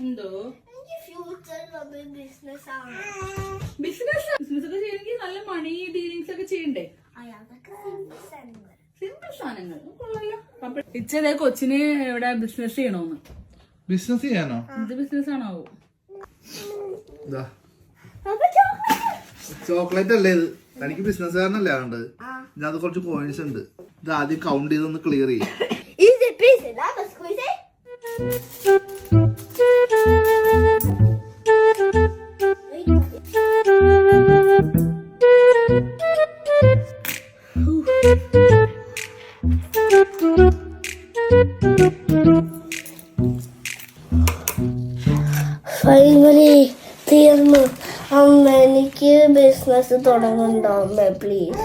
എന്തോ? ഫ്യൂച്ചറിലൊരു ബിസിനസ് ആണ് ബിസിനസ് ബിസിനസ് ഒക്കെ ചെയ്യണമെങ്കിൽ നല്ല മണി ഡീലിങ്സ് ഒക്കെ ചെയ്യണ്ടേ? സിമ്പിൾ സാധനങ്ങൾ. കൊള്ളാലോ. അപ്പൊ ഇച്ചതേ കൊച്ചിന് ഇവിടെ ബിസിനസ് ചെയ്യണോന്ന്. ബിസിനസ് ചെയ്യാനോ? എന്ത് ബിസിനസ് ആണോ ഇതാ അപ്പൊ ചോക്ലേറ്റ്. അല്ലേ ഇത്? തനിക്ക് ബിസിനസ്സുകാരനല്ലേ വേണ്ടത് ഇതിനകത്ത് കുറച്ച് കോയിൻസ് ഉണ്ട്. ഇത് ആദ്യം കൗണ്ട് ചെയ്തൊന്ന് ക്ലിയർ ചെയ്യും. ഫൈനലി തീർന്നു അമ്മ എനിക്ക് ബിസിനസ് തുടങ്ങുന്നുണ്ടോ അമ്മ പ്ലീസ്